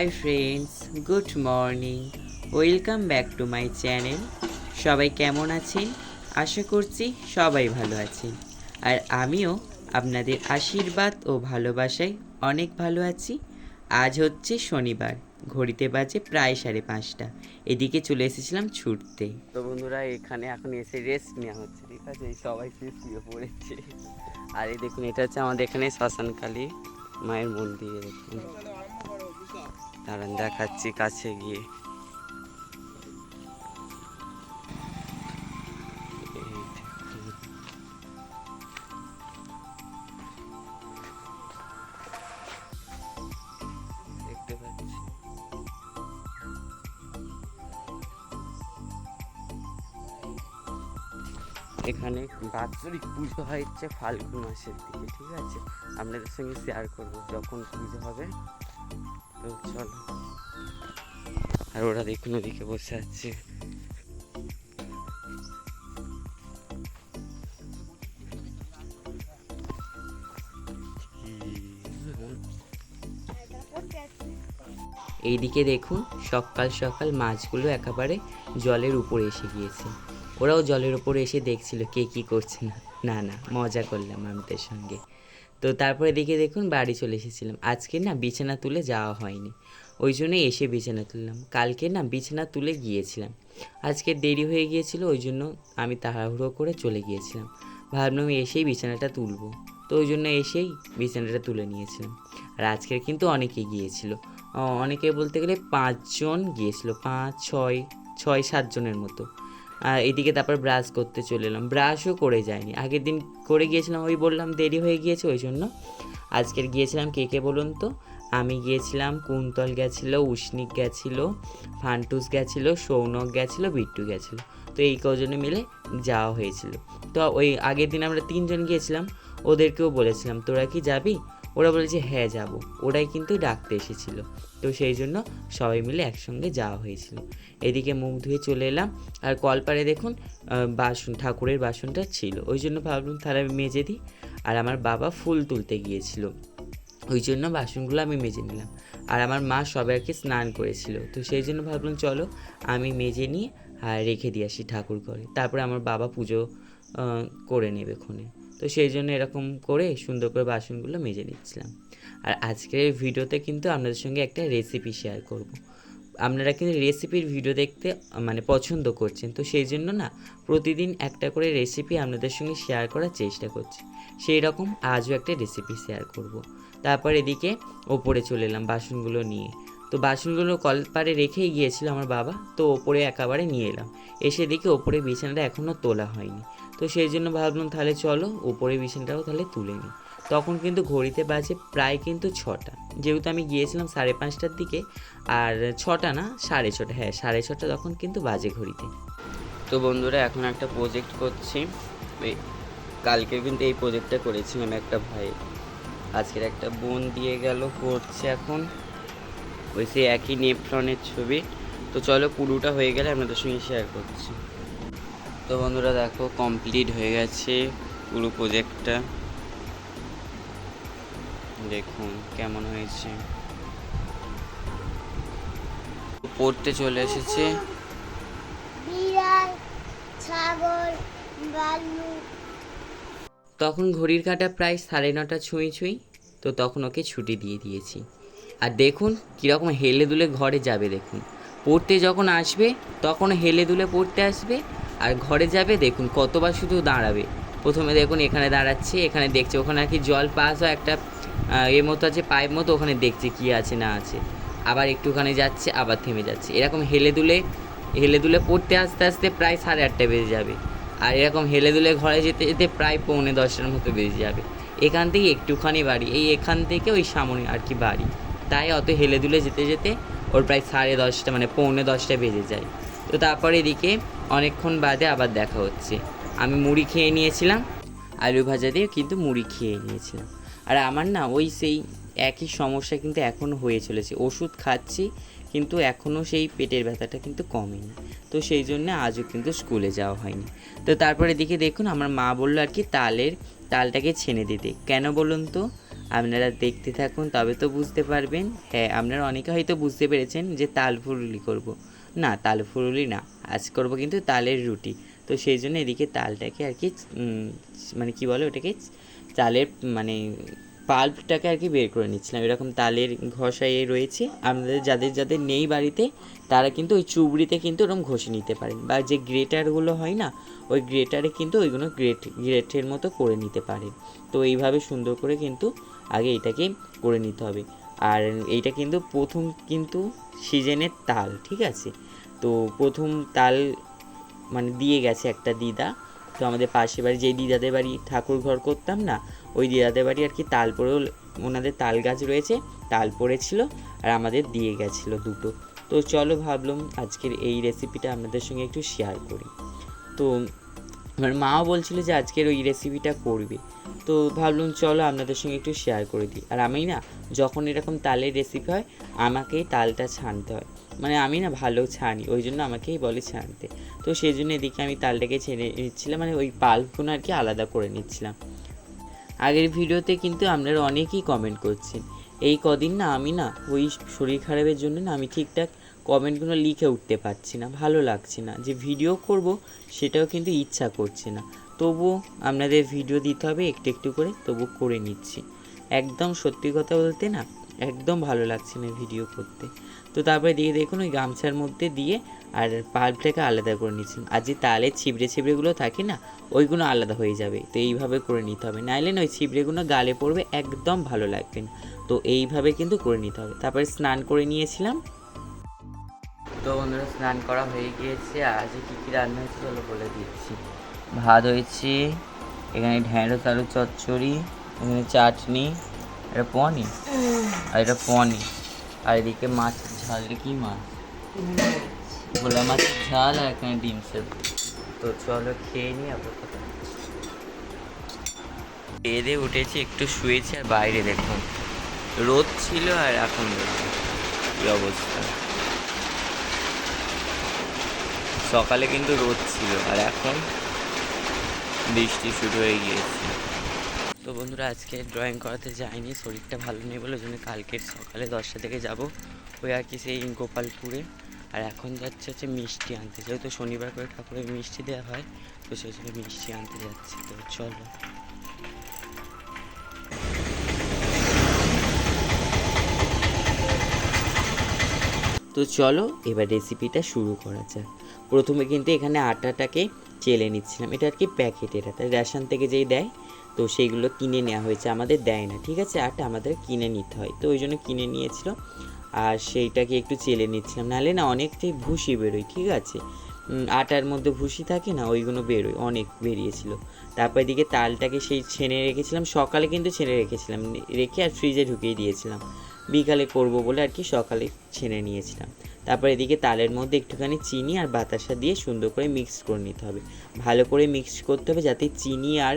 Hi friends good morning welcome back to my channel সবাই কেমন আছেন? আশা করছি সবাই ভালো আছেন। আর আমিও আপনাদের আশীর্বাদ ও ভালোবাসায় অনেক ভালো আছি। আজ হচ্ছে শনিবার, ঘড়িতে বাজে প্রায় সাড়ে পাঁচটা। এদিকে চলে এসেছিলাম ছুটতে। তো বন্ধুরা, এখানে এখন এসে রেস্ট নেওয়া হচ্ছে, ঠিক আছে? সবাই শুয়ে পড়েছে। আর এই দেখুন, এটা হচ্ছে আমাদের এখানে শ্মশানকালী মায়ের মন্দির দেখুন। দাঁড়ান, দেখাচ্ছি কাছে গিয়ে। এখানে বাৎসরিক পুজো হয় হচ্ছে ফাল্গুন মাসের দিকে, ঠিক আছে? আপনাদের সঙ্গে শেয়ার করব যখন পুজো হবে। তো চলো। আর ওরা দেখুন ওদিকে বসে আছে। এইদিকে দেখুন, সকাল সকাল মাছগুলো একেবারে জলের উপরে এসে গিয়েছে। ওরাও জলের উপরে এসে দেখছিল কে কি করছে না না না, মজা করলাম আমাদের সঙ্গে। তো তারপরে দিকে দেখুন বাড়ি চলে এসেছিলাম। আজকে না বিছানা তুলে যাওয়া হয়নি। ওই জন্য এসে বিছানা তুললাম। কালকে না বিছানা তুলে গিয়েছিলাম। আজকে দেরি হয়ে গিয়েছিল, ওই জন্য আমি তাড়াহুড়ো করে চলে গিয়েছিলাম। ভাবলাম এসেই বিছানাটা তুলবো। তো ওই জন্য এসেই বিছানাটা তুলে নিয়েছিলাম। আর আজকের কিন্তু অনেকে গিয়েছিল। অনেকে বলতে গেলে পাঁচজন গিয়েছিল, পাঁচ, ছয় ছয়, সাতজনের মতো। এদিকে তারপর ব্রাশ করতে চলে এলাম। ব্রাশও করে যায়নি। আগের দিন করে গিয়েছিলাম, ওই বললাম দেরি হয়ে গিয়েছে, ওই জন্য। আজকের গিয়েছিলাম কে কে বলুন তো? আমি গিয়েছিলাম, কুন্তল গেছিল, উষ্ণিক গেছিল, ফান্টুস গেছিল, সৌনক গেছিল, বিট্টু গেছিল। তো এই কজনে মিলে যাওয়া হয়েছিল। তো ওই আগের দিন আমরা তিনজন গিয়েছিলাম, ওদেরকেও বলেছিলাম, তোরা কি যাবি? ওরা বলেছে হ্যাঁ যাব। ওরাই কিন্তু ডাকতে এসেছিল। তো সেই জন্য সবাই মিলে একসঙ্গে যাওয়া হয়েছিল। এদিকে মুখ ধুয়ে চলে এলাম আর কলপারে দেখুন বাসন, ঠাকুরের বাসনটা ছিল। ওই জন্য ভাবলাম, তাহলে আমি মেজে দিই। আর আমার বাবা ফুল তুলতে গিয়েছিল। ওই জন্য বাসনগুলো আমি মেজে নিলাম। আর আমার মা সবাইকে স্নান করেছিল। তো সেই জন্য ভাবলাম, চলো, আমি মেজে নিয়ে আর রেখে দিয়ে আসি ঠাকুর ঘরে। তারপরে আমার বাবা পুজো করে নেবে ক্ষণে তো সেই জন্য এরকম করে সুন্দর করে বাসনগুলো মেজে নিচ্ছিলাম। আর আজকের এই ভিডিওতে কিন্তু আপনাদের সঙ্গে একটা রেসিপি শেয়ার করব। আপনারা কিন্তু রেসিপির ভিডিও দেখতে মানে পছন্দ করছেন। তো সেই জন্য না, প্রতিদিন একটা করে রেসিপি আপনাদের সঙ্গে শেয়ার করার চেষ্টা করছি। সেই রকম আজও একটা রেসিপি শেয়ার করব। তারপর এদিকে ওপরে চলে এলাম বাসনগুলো নিয়ে। তো বাসনগুলো কলপারে রেখেই গিয়েছিল আমার বাবা। তো ওপরে একেবারে নিয়ে এলাম। এসে দেখি ওপরে বিছানাটা এখনও তোলা হয়নি। তো সেই জন্য ভাবলাম তাহলে চলো, ওপরে বিছানাটাও তাহলে তুলে নিই। তখন কিন্তু ঘড়িতে বাজে প্রায় কিন্তু ছটা। যেহেতু আমি গিয়েছিলাম সাড়ে পাঁচটার দিকে, আর ছটা না, সাড়ে ছটা হ্যাঁ সাড়ে ছটা তখন কিন্তু বাজে ঘড়িতে। তো বন্ধুরা, এখন একটা প্রজেক্ট করছি। কালকে কিন্তু এই প্রজেক্টটা করেছিলাম একটা ভাই। আজকের একটা বোন দিয়ে গেল, করছে এখন। ওই সেই একই নেপটনের ছবি। তো চলো, পুরোটা হয়ে গেলে আপনাদের সঙ্গে শেয়ার করছি। তো বন্ধুরা, দেখো কমপ্লিট হয়ে গেছে পুরো প্রজেক্টটা দেখুন কেমন হয়েছে। পড়তে চলে এসেছে। বিড়াল ছাগল ভাল্লুক তখন ঘড়ির কাঁটা প্রায় সাড়ে নটা ছুঁই ছুঁই তো তখন ওকে ছুটি দিয়ে দিয়েছি। আর দেখুন কীরকম হেলে দুলে ঘরে যাবে দেখুন। পড়তে যখন আসবে তখন হেলে দুলে পড়তে আসবে আর ঘরে যাবে দেখুন কতবার শুধু দাঁড়াবে। প্রথমে দেখুন এখানে দাঁড়াচ্ছে এখানে দেখছে ওখানে আর কি জল পাস হয় একটা এর মতো আছে পাইপ মতো ওখানে দেখছে কি আছে না আছে। আবার একটুখানি যাচ্ছে, আবার থেমে যাচ্ছে। এরকম হেলে দুলে হেলে দুলে পড়তে আসতে আসতে প্রায় সাড়ে আটটা বেজে যাবে। আর এরকম হেলে দুলে ঘরে যেতে যেতে প্রায় পৌনে দশটার মতো বেজে যাবে। এখান থেকে একটুখানি বাড়ি, এই এখান থেকে ওই সামনে আর কি বাড়ি। তাই অত হেলে দুলে যেতে যেতে ওর প্রায় সাড়ে দশটা মানে পৌনে দশটা বেজে যায়। তো তারপরে এদিকে অনেকক্ষণ বাদে আবার দেখা হচ্ছে। আমি মুড়ি খেয়ে নিয়েছিলাম, আলু ভাজা দিয়ে কিন্তু মুড়ি খেয়ে নিয়েছিলাম। আর আমার না ওই সেই একই সমস্যা কিন্তু এখনও হয়ে চলেছে। ওষুধ খাচ্ছি, কিন্তু এখনও সেই পেটের ব্যথাটা কিন্তু কমেনি। তো সেই জন্য আজও কিন্তু স্কুলে যাওয়া হয়নি। তো তারপরে দিকে দেখুন, আমার মা বলল আর কি, তালের তালটাকে ছেনে দিতে। কেন বলুন তো? আপনারা দেখতে থাকুন, তবে তো বুঝতে পারবেন। হ্যাঁ আপনারা অনেকে হয়তো বুঝতে পেরেছেন যে তাল ফুরুলি করব। না, তাল ফুরুলি না, আজ করব কিন্তু তালের রুটি। তো সেই জন্য এদিকে তালটাকে আর কি মানে কি বলে ওটাকে চালের মানে পাল্পটাকে আর কি বের করে নিচ্ছিলাম। এরকম তালের ঘষায় রয়েছে। আপনাদের যাদের যাদের নেই বাড়িতে, তারা কিন্তু ওই চুবড়িতে কিন্তু ওরকম ঘষে নিতে পারেন বা যে গ্রেটারগুলো হয় না, ওই গ্রেটারে কিন্তু ওইগুলো গ্রেট, গ্রেটের মতো করে নিতে পারেন তো এইভাবে সুন্দর করে কিন্তু আগে এটাকে করে নিতে হবে। আর এইটা কিন্তু প্রথম কিন্তু সিজনের তাল, ঠিক আছে? তো প্রথম তাল মানে দিয়ে গেছে একটা দিদা। তো আমাদের পাশে বাড়ি, যেই দিদাদের বাড়ি ঠাকুর ঘর করতাম না, ওই দিদাদের বাড়ি আর কি তাল পড়েও ওনাদের তাল গাছ রয়েছে, তাল পড়েছিল আর আমাদের দিয়ে গেছিল দুটো। তো চলো ভাবলাম আজকের এই রেসিপিটা আপনাদের সঙ্গে একটু শেয়ার করি। তো আমার মাও বলছিল যে আজকের ওই রেসিপিটা করবে। তো ভাবলাম চলো আপনাদের সঙ্গে একটু শেয়ার করে দিই। আর আমি না, যখন এরকম তালের রেসিপি হয়, আমাকেই তালটা ছানতে হয়। মানে আমি না ভালো ছানি, ওই জন্য আমাকেই বলে ছানতে। তো সেই জন্য এদিকে আমি তালটাকে ছেড়ে নিচ্ছিলাম মানে ওই পাল্পগুলো আর কি আলাদা করে নিচ্ছিলাম। আগের ভিডিওতে কিন্তু আপনারা অনেকেই কমেন্ট করছেন, এই কদিন না আমি না ওই শরীর খারাপের জন্য না আমি ঠিকঠাক কমেন্টগুলো লিখে উঠতে পারছি না, ভালো লাগছে না। যে ভিডিও করব সেটাও কিন্তু ইচ্ছা করছে না। তবুও আপনাদের ভিডিও দিতে হবে, একটু একটু করে তবু করে নিচ্ছি। একদম সত্যি কথা বলতে না, একদম ভালো লাগছে না ভিডিও করতে। তো তারপরে দিয়ে দেখুন ওই গামছার মধ্যে দিয়ে আর পাল্পটাকে আলাদা করে নিচ্ছি আর যে তালের ছিবড়ে ছিবড়েগুলো থাকে না, ওইগুলো আলাদা হয়ে যাবে। তো এইভাবে করে নিতে হবে। নাইলে ওই ছিবড়েগুলো গালে পড়বে, একদম ভালো লাগবে না। তো এইভাবে কিন্তু করে নিতে হবে। তারপরে স্নান করে নিয়েছিলাম। তো বন্ধুরা, স্নান করা হয়ে গিয়েছে। আজ কী কী রান্না হয়েছে চলো বলে দিচ্ছি। ভাত হয়েছে, এখানে ঢ্যাঁড়স, আলু, চচ্চড়ি, এখানে চাটনি, এটা পনি আর এটা পনি আর এদিকে মাছ এটা কি মাছ ভোলা মাছের ঝাল আর এখানে ডিম সেদ্ধ তো চলো খেয়ে নিই আপাতত খেয়ে দিয়ে উঠেছি একটু শুয়েছি আর বাইরে দেখুন। রোদ ছিল আর এখন অবস্থা? সকালে কিন্তু রোদ ছিল আর এখন বৃষ্টি শুরু হয়ে গিয়েছে। তো বন্ধুরা আজকে ড্রয়িং করাতে যাইনি শরীরটা ভালো নেই বলে ওই জন্য কালকে সকালে দশটা থেকে যাব। ওই আর কি সেই গোপালপুরে। আর এখন যাচ্ছে হচ্ছে মিষ্টি আনতে। যেহেতু শনিবার করে ঠাকুরের মিষ্টি দেওয়া হয়, তো সেই জন্য মিষ্টি আনতে যাচ্ছি। তো চলো। তো চলো, এবার রেসিপিটা শুরু করা যাক। প্রথমে কিন্তু এখানে আটাটাকে চেলে নিচ্ছিলাম। এটা আর কি প্যাকেটের আটা। রেশন থেকে যেই দেয়, তো সেইগুলো কিনে নেওয়া হয়েছে। আমাদের দেয় না, ঠিক আছে? আটা আমাদের কিনে নিতে হয়। তো ওই জন্য কিনে নিয়েছিল। আর সেইটাকে একটু চেলে নিচ্ছিলাম। নাহলে না অনেকটাই ভুসি বেরোয়, ঠিক আছে? আটার মধ্যে ভুসি থাকে না, ওইগুলো বেরোয়, অনেক বেরিয়েছিল। তারপর এদিকে তালটাকে সেই ছেনে রেখেছিলাম, সকালে কিন্তু ছেনে রেখেছিলাম, রেখে আর ফ্রিজে ঢুকিয়ে দিয়েছিলাম। বিকালে করব বলে আর কি সকালে ছেনে নিয়েছিলাম। তারপর এদিকে তালের মধ্যে একটুখানি চিনি আর বাতাসা দিয়ে সুন্দর করে মিক্স করে নিতে হবে। ভালো করে মিক্স করতে হবে যাতে চিনি আর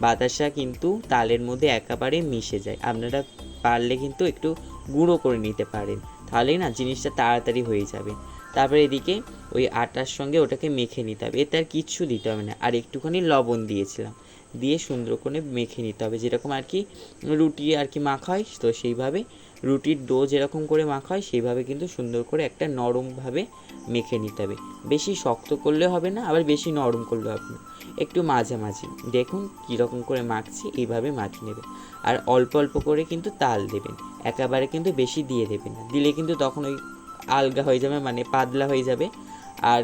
বাতাসা কিন্তু তালের মধ্যে একেবারে মিশে যায়। আপনারা পারলে কিন্তু একটু গুঁড়ো করে নিতে পারেন। তাহলে না জিনিসটা তাড়াতাড়ি হয়ে যাবে। তারপরে এদিকে ওই আটার সঙ্গে ওটাকে মেখে নিতে হবে। এতে আর কিচ্ছু দিতে হবে না। আর একটুখানি লবণ দিয়েছিলাম। দিয়ে সুন্দর করে মেখে নিতে হবে। যেরকম আর কি রুটি আর কি মাখা হয়, তো সেইভাবে রুটির ডো যেরকম করে মাখা হয় সেইভাবে কিন্তু সুন্দর করে একটা নরমভাবে মেখে নিতে হবে। বেশি শক্ত করলে হবে না, আবার বেশি নরম করলে হবে না। একটু মাঝামাঝি। দেখুন কীরকম করে মাখছি, এইভাবে মাখিয়ে নেবে। আর অল্প অল্প করে কিন্তু তাল দেবেন। একেবারে কিন্তু বেশি দিয়ে দেবেন না। দিলে কিন্তু তখন ওই আলগা হয়ে যাবে মানে পাতলা হয়ে যাবে। আর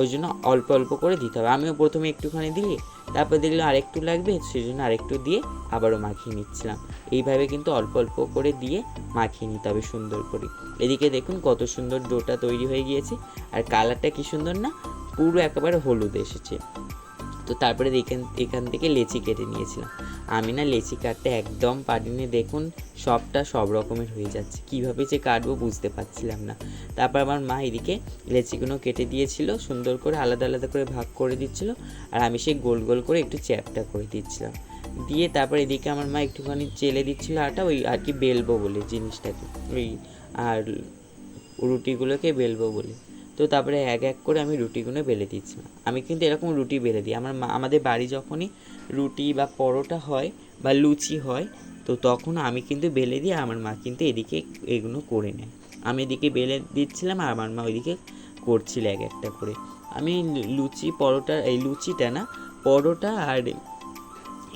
ওই জন্য অল্প অল্প করে দিতে হবে। আমিও প্রথমে একটুখানি দিই, তারপর দেখলাম আরেকটু লাগবে, সেই জন্য আরেকটু দিয়ে আবারও মাখিয়ে নিচ্ছিলাম। এইভাবে কিন্তু অল্প অল্প করে দিয়ে মাখিয়ে নিতে হবে সুন্দর করে। এদিকে দেখুন কত সুন্দর ডোটা তৈরি হয়ে গিয়েছে, আর কালারটা কি সুন্দর না, পুরো একেবারে হলুদ এসেছে। তো তারপরে এখান এখান থেকে লেচি কেটে নিয়েছিলাম। আমি না লেচি কাটতে একদম পারিনি। দেখুন, সবটা সব রকমের হয়ে যাচ্ছে। কীভাবে যে কাটবো বুঝতে পারছিলাম না। তারপর আমার মা এদিকে লেচিগুলো কেটে দিয়েছিল, সুন্দর করে আলাদা আলাদা করে ভাগ করে দিচ্ছিল, আর আমি সেই গোল গোল করে একটু চ্যাপটা করে দিচ্ছিলাম। দিয়ে তারপর এদিকে আমার মা একটুখানি চেলে দিচ্ছিল আটা, ওই আর কি বেলবো বলে জিনিসটাকে, ওই আর রুটিগুলোকে বেলবো বলে। তো তারপরে এক এক করে আমি রুটিগুলো বেলে দিচ্ছিলাম। আমি কিন্তু এরকম রুটি বেলে দিই। আমার মা, আমাদের বাড়ি যখনই রুটি বা পরোটা হয় বা লুচি হয়, তো তখন আমি কিন্তু বেলে আর আমার মা কিন্তু এদিকে এগুলো করে নেয়। আমি এদিকে বেলে দিচ্ছিলাম আর আমার মা ওইদিকে করছিল এক একটা করে। আমি লুচি, পরোটা, এই লুচিটা না, পরোটা আর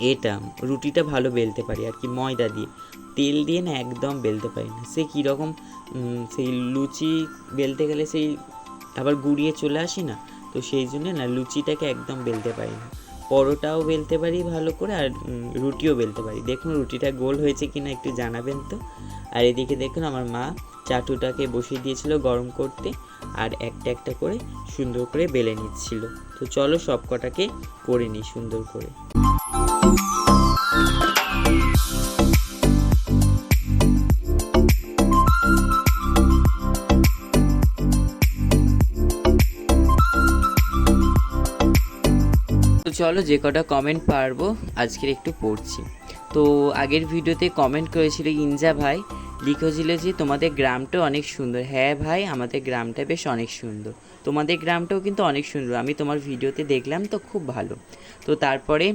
এটা, রুটিটা ভালো বেলতে পারি আর কি, ময়দা দিয়ে। তেল দিয়ে না একদম বেলতে পারি না। সে কীরকম সেই লুচি বেলতে গেলে সেই আবার গুড়িয়ে চলে আসি না, তো সেই জন্য না লুচিটাকে একদম বেলতে পারি না। পরোটাও বেলতে পারি ভালো করে, আর রুটিও বেলতে পারি। দেখুন রুটিটা গোল হয়েছে কি না একটু জানাবেন তো। আর এদিকে দেখুন আমার মা চাটুটাকে বসিয়ে দিয়েছিল গরম করতে, আর একটা একটা করে সুন্দর করে বেলে নিচ্ছিল। তো চলো সব কটাকে করে নিই সুন্দর করে। চলো যে কটা কমেন্ট পারব, আজকের একটু পড়ছি। তো আগের ভিডিওতে কমেন্ট করেছিল ইনজা ভাই, লিখেছিল যে তোমাদের গ্রামটা অনেক সুন্দর। হ্যাঁ ভাই, আমাদের গ্রামটা বেশ অনেক সুন্দর। তোমাদের গ্রামটাও কিন্তু অনেক সুন্দর। আমি তোমার ভিডিওতে দেখলাম তো খুব ভালো। তো তারপরে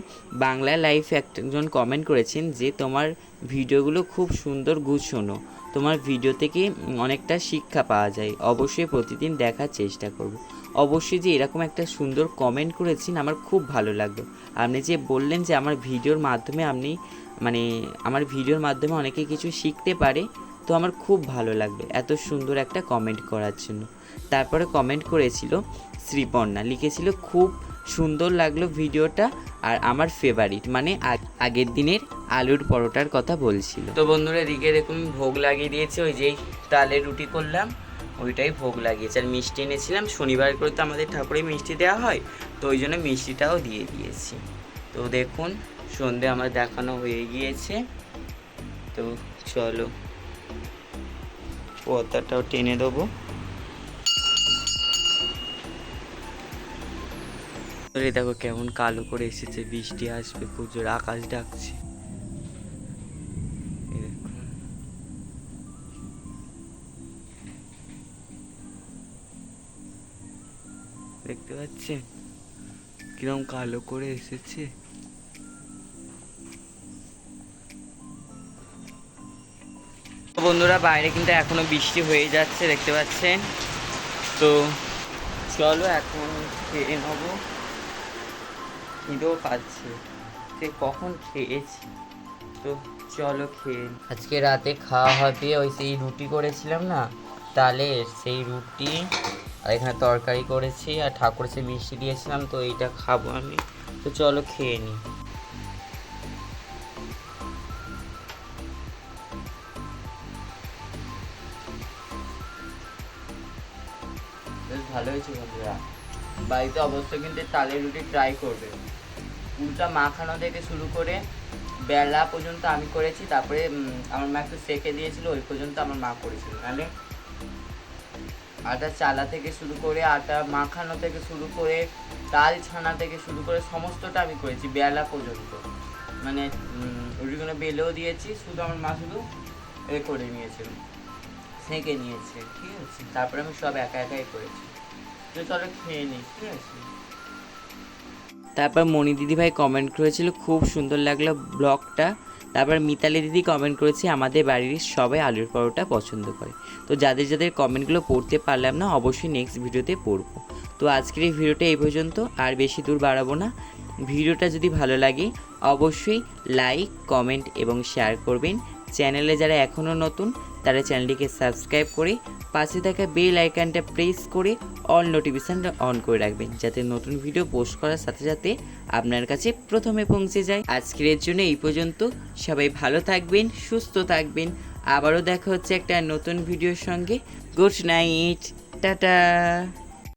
বাংলা লাইফ একজন কমেন্ট করেছেন যে তোমার ভিডিওগুলো খুব সুন্দর গুছানো। তোমার ভিডিও থেকে অনেকটা শিক্ষা পাওয়া যায়। অবশ্যই প্রতিদিন দেখার চেষ্টা করব। অবশ্যই যে এরকম একটা সুন্দর কমেন্ট করেছেন, আমার খুব ভালো লাগল। আপনি যে বললেন যে আমার ভিডিওর মাধ্যমে আপনি মানে আমার ভিডিওর মাধ্যমে অনেকে কিছু শিখতে পারে, তো আমার খুব ভালো লাগল এত সুন্দর একটা কমেন্ট করার জন্য। তারপরে কমেন্ট করেছিল শ্রীপর্ণা, লিখেছিল, খুব সুন্দর লাগল ভিডিওটা আর আমার ফেভারিট মানে আগ- আগের দিনের আলুর পরোটার কথা বলছিল। তো বন্ধুরা, এদিকে দেখুন, ভোগ লাগিয়ে দিয়েছে, ওই যেই তালের রুটি করলাম। ওইটাই ভোগ লাগিয়েছে। আর মিষ্টি এনেছিলাম, শনিবার করে তো আমাদের ঠাকুরে মিষ্টি দেওয়া হয়, তো ওই জন্য মিষ্টিটাও দিয়ে দিয়েছি। তো দেখুন, সন্ধে আমার দেখানো হয়ে গিয়েছে। তো চলো, পতাটাও টেনে দেবো। দেখো কেমন কালো করে এসেছে, বৃষ্টি আসবে পুজোর আকাশ ডাকছে। পাচ্ছেন কিরম কালো করে এসেছে? বন্ধুরা, বাইরে কিন্তু এখনও বৃষ্টি হয়ে যাচ্ছে, দেখতে পাচ্ছেন? তো চলো এখন খেয়ে নেব। খিদেও পাচ্ছে। সে কখন খেয়েছি? তো চলো খেয়ে আজকে রাতে খাওয়া হবে ওই সেই রুটি করেছিলাম না? তাহলে সেই রুটি আর এখানে তরকারি করেছি আর ঠাকুর সে মিষ্টি দিয়েছিলাম, তো এইটা খাব আমি। তো চলো খেয়ে নিই বেশ ভালো হয়েছে বন্ধুরা। বাড়িতে অবশ্যই কিন্তু তালের রুটি ট্রাই করবে। উল্টা মাখানো থেকে শুরু করে বেলা পর্যন্ত আমি করেছি, তারপরে আমার মা একটু সেকে দিয়েছিল, ওই পর্যন্ত আমার মা করেছিল। নাহলে আটা চালা থেকে শুরু করে আটা মাখানো থেকে শুরু করে তাল ছানা থেকে শুরু করে সমস্তটা আমি করেছি বেলা পর্যন্ত। মানে রুটিগুলো বেলেও দিয়েছি শুধু আমার মা শুধু এ করে নিয়েছিল সেঁকে নিয়েছে। ঠিক আছে। তারপরে আমি সব একা একাই করেছি। তো চলো খেয়ে নিই ঠিক আছে? তারপর মণি দিদি ভাই কমেন্ট করেছিল খুব সুন্দর লাগল ব্লগটা তারপর মিতালি দিদি কমেন্ট করেছে, আমাদের বাড়ির সবাই আলুর পরোটা পছন্দ করে। তো যাদের যাদের কমেন্টগুলো পড়তে পারলাম না, অবশ্যই নেক্সট ভিডিওতে পড়ব। তো আজকের এই ভিডিওটা এই পর্যন্ত, আর বেশি দূর বাড়াবো না। ভিডিওটা যদি ভালো লাগে, অবশ্যই লাইক কমেন্ট এবং শেয়ার করবেন। চ্যানেলে যারা এখনও নতুন তারা চ্যানেলটিকে সাবস্ক্রাইব করে পাশে থাকা বেল আইকনটা প্রেস করে অল নোটিফিকেশানটা অন করে রাখবেন, যাতে নতুন ভিডিও পোস্ট করার সাথে সাথে আপনার কাছে প্রথমে পৌঁছে যায়। আজকের জন্য এই পর্যন্ত। সবাই ভালো থাকবেন, সুস্থ থাকবেন। আবারও দেখা হচ্ছে একটা নতুন ভিডিওর সঙ্গে। Good night, tata.